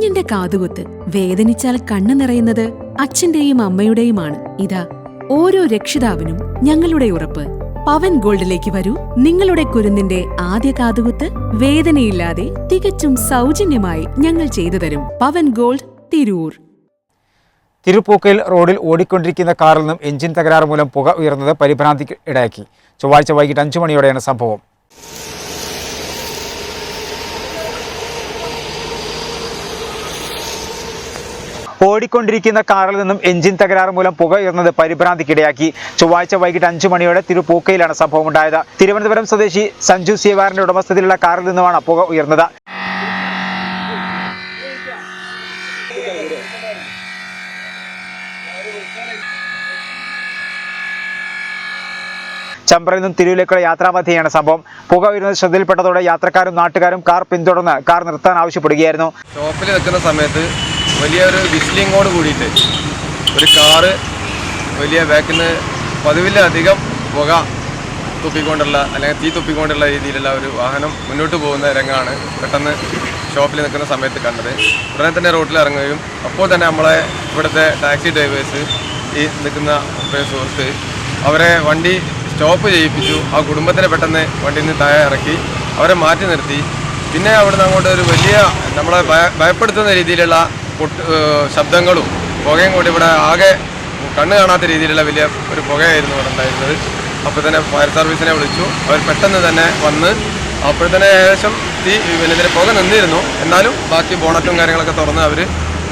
കുഞ്ഞിന്റെ കാതുകുത്ത് വേദനിച്ചാൽ കണ്ണു നിറയുന്നത് അച്ഛന്റെയും അമ്മയുടെയുമാണ്. ഇതാ ഓരോ രക്ഷിതാവിനും ഞങ്ങളുടെ ഉറപ്പ്. പവൻ ഗോൾഡിലേക്ക് വരൂ. നിങ്ങളുടെ കുരുന്നിന്റെ ആദ്യ കാതുകുത്ത് വേദനയില്ലാതെ തികച്ചും സൗജന്യമായി ഞങ്ങൾ ചെയ്തു തരും. പവൻ ഗോൾഡ് തിരൂർ. തിരുപ്പൂക്കയിൽ റോഡിൽ ഓടിക്കൊണ്ടിരിക്കുന്ന കാറിൽ നിന്നും എഞ്ചിൻ തകരാറ് മൂലം പുക ഉയർന്നത് പരിഭ്രാന്തിക്ക് ഇടയാക്കി. ചൊവ്വാഴ്ച വൈകിട്ട് അഞ്ചു മണിയോടെയാണ് സംഭവം. ഓടിക്കൊണ്ടിരിക്കുന്ന കാറിൽ നിന്നും എഞ്ചിൻ തകരാറ് മൂലം പുക ഉയർന്നത് പരിഭ്രാന്തിക്കിടയാക്കി. ചൊവ്വാഴ്ച വൈകിട്ട് അഞ്ചു മണിയോടെ തിരുപ്പൂക്കയിലാണ് സംഭവം ഉണ്ടായത് തിരുവനന്തപുരം സ്വദേശി സഞ്ജു സിയവാറിന്റെ ഉടമസ്ഥതയിലുള്ള കാറിൽ നിന്നുമാണ് പുക ഉയർന്നത്. ചമ്പറിൽ നിന്നും തിരുവിലേക്കുള്ള യാത്രാമധ്യയാണ് സംഭവം. പുക ഉയരുന്നത് ശ്രദ്ധയിൽപ്പെട്ടതോടെ യാത്രക്കാരും നാട്ടുകാരും കാർ പിന്തുടർന്ന് കാർ നിർത്താൻ ആവശ്യപ്പെടുകയായിരുന്നു. ഷോപ്പിൽ നിൽക്കുന്ന സമയത്ത് വലിയൊരു വിസ്ലിങ്ങോട് കൂടിയിട്ട് ഒരു കാറ് വലിയ ബാക്കിൽ നിന്ന് പതിവിലധികം പുക തുപ്പിക്കൊണ്ടുള്ള അല്ലെങ്കിൽ തീ തുപ്പിക്കൊണ്ടുള്ള രീതിയിലുള്ള ഒരു വാഹനം മുന്നോട്ട് പോകുന്ന രംഗമാണ് പെട്ടെന്ന് ഷോപ്പിൽ നിൽക്കുന്ന സമയത്ത് കണ്ടത്. ഉടനെ തന്നെ റോട്ടിൽ ഇറങ്ങുകയും അപ്പോൾ തന്നെ നമ്മളെ ഇവിടുത്തെ ടാക്സി ഡ്രൈവേഴ്സ് ഈ നിൽക്കുന്ന സുഹൃത്ത് അവരെ വണ്ടി സ്റ്റോപ്പ് ചെയ്യിപ്പിച്ചു. ആ കുടുംബത്തിനെ പെട്ടെന്ന് വണ്ടിയിൽ നിന്ന് താഴെ ഇറക്കി. അവരെ മാറ്റി നിർത്തി. പിന്നെ അവിടുന്ന് അങ്ങോട്ട് ഒരു വലിയ നമ്മളെ ഭയപ്പെടുത്തുന്ന രീതിയിലുള്ള ശബ്ദങ്ങളും പുകയും കൂടി ഇവിടെ ആകെ കണ്ണ് കാണാത്ത രീതിയിലുള്ള വലിയ ഒരു പുകയായിരുന്നു ഇവിടെ ഉണ്ടായിരുന്നത്. അപ്പോൾ തന്നെ ഫയർ സർവീസിനെ വിളിച്ചു. അവർ പെട്ടെന്ന് തന്നെ വന്ന് അപ്പോൾ ഏകദേശം തീ ഇതിന് പുക നിന്നിരുന്നു. എന്നാലും ബാക്കി ബോണറ്റും കാര്യങ്ങളൊക്കെ തുറന്ന് അവർ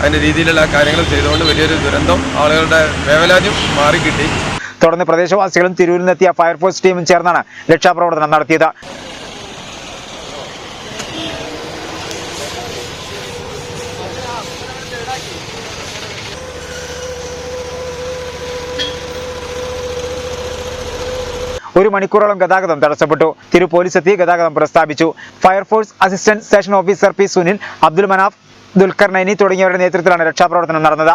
അതിന്റെ രീതിയിലുള്ള കാര്യങ്ങൾ ചെയ്തുകൊണ്ട് വലിയൊരു ദുരന്തം ആളുകളുടെ വേവലാതിയും മാറിക്കിട്ടി. തുടർന്ന് പ്രദേശവാസികളും തിരൂരിൽ നിന്നെത്തിയ ഫയർഫോഴ്സ് ടീമും ചേർന്നാണ് രക്ഷാപ്രവർത്തനം നടത്തിയത്. ഒരു മണിക്കൂറോളം ഗതാഗതം തടസ്സപ്പെട്ടു. തിരു പോലീസ് എത്തി ഗതാഗതം പ്രസ്താവിച്ചു. Fire force assistant station officer P Sunil Abdul Manaf Dulquer Naini തുടങ്ങിയവരുടെ നേതൃത്വത്തിലാണ് രക്ഷാപ്രവർത്തനം നടന്നത്.